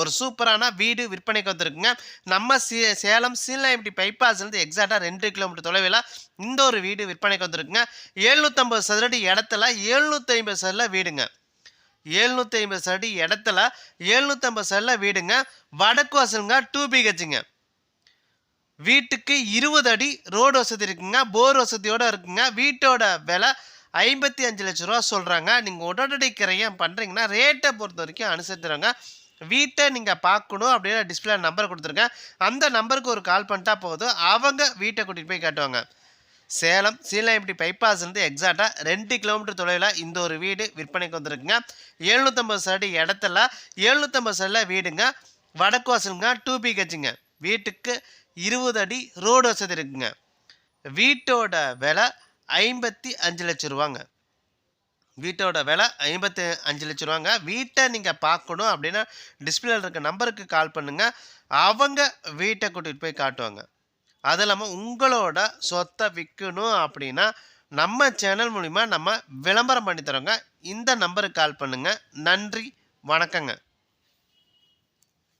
ஒரு சூப்பரான வீடு விற்பனைக்கு வந்திருக்குங்க. நம்ம சே சேலம் சீலாயம்பட்டி பைபாஸ்லேருந்து எக்ஸாக்டாக ரெண்டு கிலோமீட்டர் தொலைவில் இந்த ஒரு வீடு விற்பனைக்கு வந்திருக்குங்க. எழுநூற்றம்பது சதுரடி இடத்துல எழுநூற்றி ஐம்பது சதுரில் வீடுங்க. எழுநூற்றி ஐம்பது சதுரடி இடத்துல எழுநூற்றம்பது சதுரில் வீடுங்க. வடக்கு வாசலுங்க டூ பிஹெச்சுங்க வீட்டுக்கு இருபது அடி ரோடு வசதி இருக்குங்க. போர் வசதியோடு இருக்குங்க. வீட்டோட விலை ஐம்பத்தி அஞ்சு லட்ச ரூபா சொல்கிறாங்க நீங்கள் உடனடி கிரையம் பண்ணுறீங்கன்னா ரேட்டை பொறுத்த வரைக்கும் அனுசரித்துறாங்க வீட்டை நீங்கள் பார்க்கணும் அப்படின்னா டிஸ்பிளே நம்பர் கொடுத்துருக்கேன். அந்த நம்பருக்கு ஒரு கால் பண்ணிட்டா போதும். அவங்க வீட்டை கூட்டிகிட்டு போய் காட்டுவாங்க. சேலம் சீலாயம்பட்டி பைபாஸ்லேருந்து எக்ஸாக்டாக ரெண்டு கிலோமீட்டர் தொலைவில் இந்த ஒரு வீடு விற்பனைக்கு வந்திருக்குங்க. எழுநூற்றம்பது சடி இடத்துல எழுநூற்றம்பது சடியில் வீடுங்க. வடக்கு வாசலுங்க டூ பிஹெச்சுங்க வீட்டுக்கு இருபது அடி ரோடு வசதி இருக்குங்க. வீட்டோட விலை ஐம்பத்தி அஞ்சு லட்சம் ரூபாங்க. வீட்டோட விலை ஐம்பத்தி அஞ்சு லட்ச ரூபாங்க. வீட்டை நீங்கள் பார்க்கணும் அப்படின்னா டிஸ்பிளேல இருக்க நம்பருக்கு கால் பண்ணுங்கள் அவங்க வீட்டை கூட்டிகிட்டு போய் காட்டுவாங்க. அது இல்லாமல் உங்களோட சொத்தை விற்கணும் அப்படின்னா நம்ம சேனல் மூலிமா நம்ம விளம்பரம் பண்ணி தரோங்க. இந்த நம்பருக்கு கால் பண்ணுங்கள் நன்றி. வணக்கங்க.